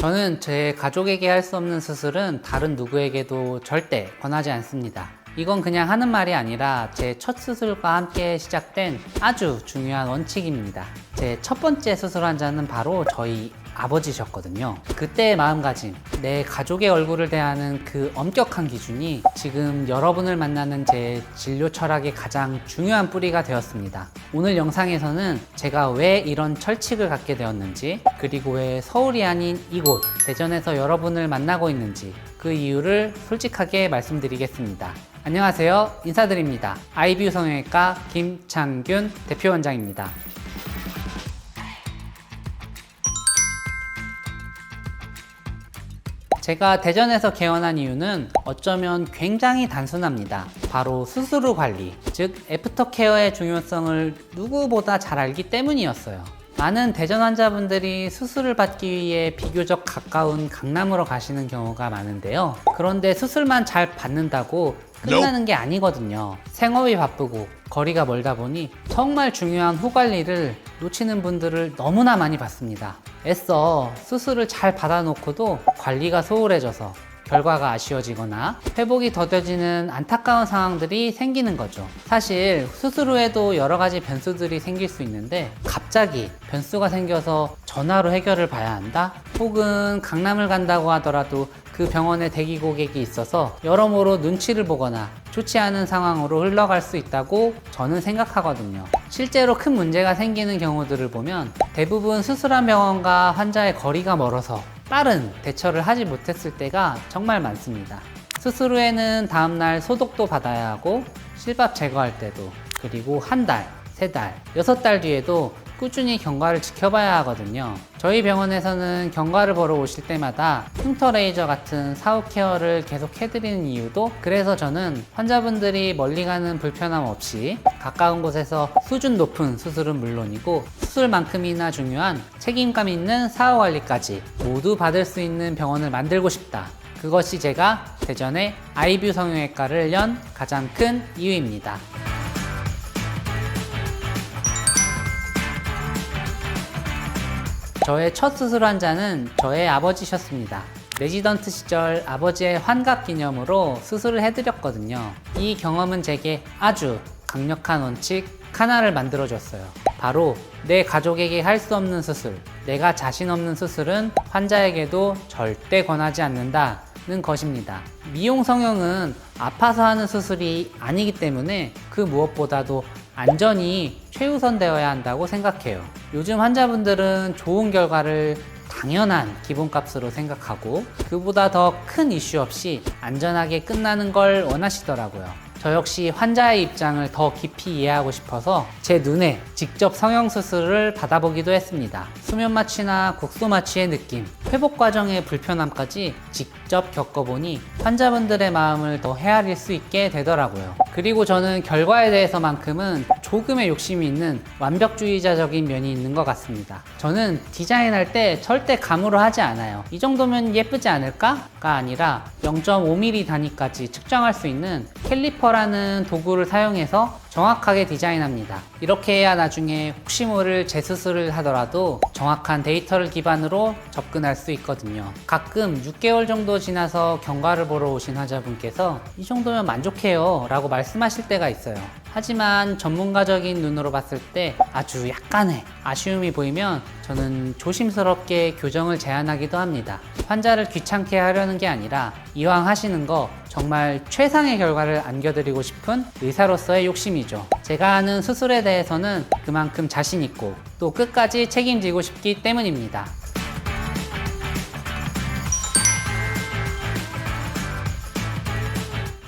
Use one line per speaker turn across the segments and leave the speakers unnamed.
저는 제 가족에게 할 수 없는 수술은 다른 누구에게도 절대 권하지 않습니다. 이건 그냥 하는 말이 아니라 제 첫 수술과 함께 시작된 아주 중요한 원칙입니다. 제 첫 번째 수술 환자는 바로 저희 아버지셨거든요. 그때의 마음가짐, 내 가족의 얼굴을 대하는 그 엄격한 기준이 지금 여러분을 만나는 제 진료 철학의 가장 중요한 뿌리가 되었습니다. 오늘 영상에서는 제가 왜 이런 철칙을 갖게 되었는지, 그리고 왜 서울이 아닌 이곳, 대전에서 여러분을 만나고 있는지, 그 이유를 솔직하게 말씀드리겠습니다. 안녕하세요. 인사드립니다. 아이뷰 성형외과 김창균 대표원장입니다. 제가 대전에서 개원한 이유는 어쩌면 굉장히 단순합니다. 바로 후 관리, 즉 애프터 케어의 중요성을 누구보다 잘 알기 때문이었어요. 많은 대전 환자분들이 수술을 받기 위해 비교적 가까운 강남으로 가시는 경우가 많은데요. 그런데 수술만 잘 받는다고 끝나는 게 아니거든요. 생업이 바쁘고 거리가 멀다 보니 정말 중요한 후 관리를 놓치는 분들을 너무나 많이 봤습니다. 애써 수술을 잘 받아놓고도 관리가 소홀해져서 결과가 아쉬워지거나 회복이 더뎌지는 안타까운 상황들이 생기는 거죠. 사실 수술 후에도 여러 가지 변수들이 생길 수 있는데 갑자기 변수가 생겨서 전화로 해결을 봐야 한다? 혹은 강남을 간다고 하더라도 그 병원에 대기 고객이 있어서 여러모로 눈치를 보거나 좋지 않은 상황으로 흘러갈 수 있다고 저는 생각하거든요. 실제로 큰 문제가 생기는 경우들을 보면 대부분 수술한 병원과 환자의 거리가 멀어서 빠른 대처를 하지 못했을 때가 정말 많습니다. 수술 후에는 다음날 소독도 받아야 하고 실밥 제거할 때도 그리고 한 달, 세 달, 여섯 달 뒤에도 꾸준히 경과를 지켜봐야 하거든요. 저희 병원에서는 경과를 보러 오실 때마다 흉터 레이저 같은 사후 케어를 계속 해드리는 이유도 그래서 저는 환자분들이 멀리 가는 불편함 없이 가까운 곳에서 수준 높은 수술은 물론이고 수술만큼이나 중요한 책임감 있는 사후 관리까지 모두 받을 수 있는 병원을 만들고 싶다. 그것이 제가 대전의 아이뷰 성형외과를 연 가장 큰 이유입니다. 저의 첫 수술 환자는 저의 아버지셨습니다. 레지던트 시절 아버지의 환갑 기념으로 수술을 해드렸거든요. 이 경험은 제게 아주 강력한 원칙 하나를 만들어줬어요. 바로 내 가족에게 할 수 없는 수술, 내가 자신 없는 수술은 환자에게도 절대 권하지 않는다 는 것입니다. 미용 성형은 아파서 하는 수술이 아니기 때문에 그 무엇보다도 안전이 최우선되어야 한다고 생각해요. 요즘 환자분들은 좋은 결과를 당연한 기본값으로 생각하고 그보다 더 큰 이슈 없이 안전하게 끝나는 걸 원하시더라고요. 저 역시 환자의 입장을 더 깊이 이해하고 싶어서 제 눈에 직접 성형수술을 받아보기도 했습니다. 수면 마취나 국소 마취의 느낌, 회복 과정의 불편함까지 직접 겪어보니 환자분들의 마음을 더 헤아릴 수 있게 되더라고요. 그리고 저는 결과에 대해서만큼은 조금의 욕심이 있는 완벽주의자적인 면이 있는 것 같습니다. 저는 디자인할 때 절대 감으로 하지 않아요. 이 정도면 예쁘지 않을까?가 아니라 0.5mm 단위까지 측정할 수 있는 캘리퍼라는 도구를 사용해서 정확하게 디자인합니다. 이렇게 해야 나중에 혹시 모를 재수술을 하더라도 정확한 데이터를 기반으로 접근할 수 있거든요. 가끔 6개월 정도 지나서 경과를 보러 오신 환자분께서 이 정도면 만족해요 라고 말씀하실 때가 있어요. 하지만 전문가적인 눈으로 봤을 때 아주 약간의 아쉬움이 보이면 저는 조심스럽게 교정을 제안하기도 합니다. 환자를 귀찮게 하려는 게 아니라 이왕 하시는 거 정말 최상의 결과를 안겨드리고 싶은 의사로서의 욕심이 죠. 제가 하는 수술에 대해서는 그만큼 자신 있고 또 끝까지 책임지고 싶기 때문입니다.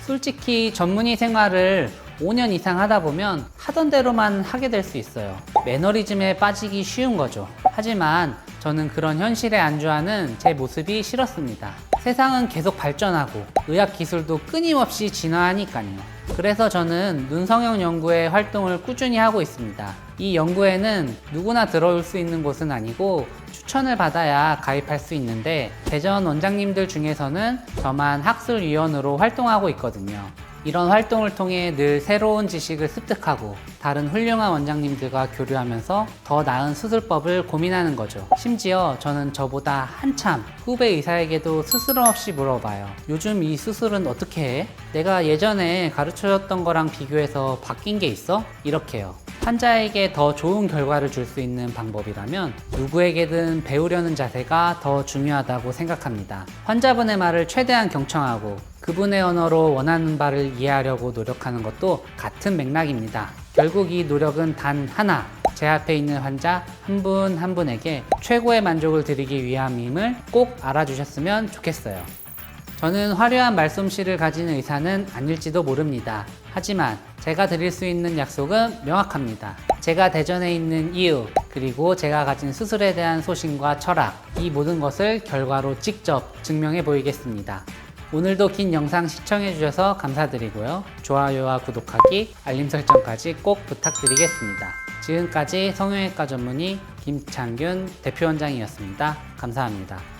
솔직히 전문의 생활을 5년 이상 하다 보면 하던 대로만 하게 될 수 있어요. 매너리즘에 빠지기 쉬운 거죠. 하지만 저는 그런 현실에 안주하는 제 모습이 싫었습니다. 세상은 계속 발전하고 의학 기술도 끊임없이 진화하니까요. 그래서 저는 눈성형 연구의 활동을 꾸준히 하고 있습니다. 이 연구에는 누구나 들어올 수 있는 곳은 아니고 추천을 받아야 가입할 수 있는데 대전 원장님들 중에서는 저만 학술위원으로 활동하고 있거든요. 이런 활동을 통해 늘 새로운 지식을 습득하고 다른 훌륭한 원장님들과 교류하면서 더 나은 수술법을 고민하는 거죠. 심지어 저는 저보다 한참 후배 의사에게도 스스럼 없이 물어봐요. 요즘 이 수술은 어떻게 해? 내가 예전에 가르쳐줬던 거랑 비교해서 바뀐 게 있어? 이렇게요. 환자에게 더 좋은 결과를 줄 수 있는 방법이라면 누구에게든 배우려는 자세가 더 중요하다고 생각합니다. 환자분의 말을 최대한 경청하고 그분의 언어로 원하는 바를 이해하려고 노력하는 것도 같은 맥락입니다. 결국 이 노력은 단 하나. 제 앞에 있는 환자 한분한 분에게 최고의 만족을 드리기 위함임을 꼭 알아주셨으면 좋겠어요. 저는 화려한 말솜씨를 가진 의사는 아닐지도 모릅니다. 하지만 제가 드릴 수 있는 약속은 명확합니다. 제가 대전에 있는 이유, 그리고 제가 가진 수술에 대한 소신과 철학, 이 모든 것을 결과로 직접 증명해 보이겠습니다. 오늘도 긴 영상 시청해 주셔서 감사드리고요. 좋아요와 구독하기, 알림 설정까지 꼭 부탁드리겠습니다. 지금까지 성형외과 전문의 김창균 대표원장이었습니다. 감사합니다.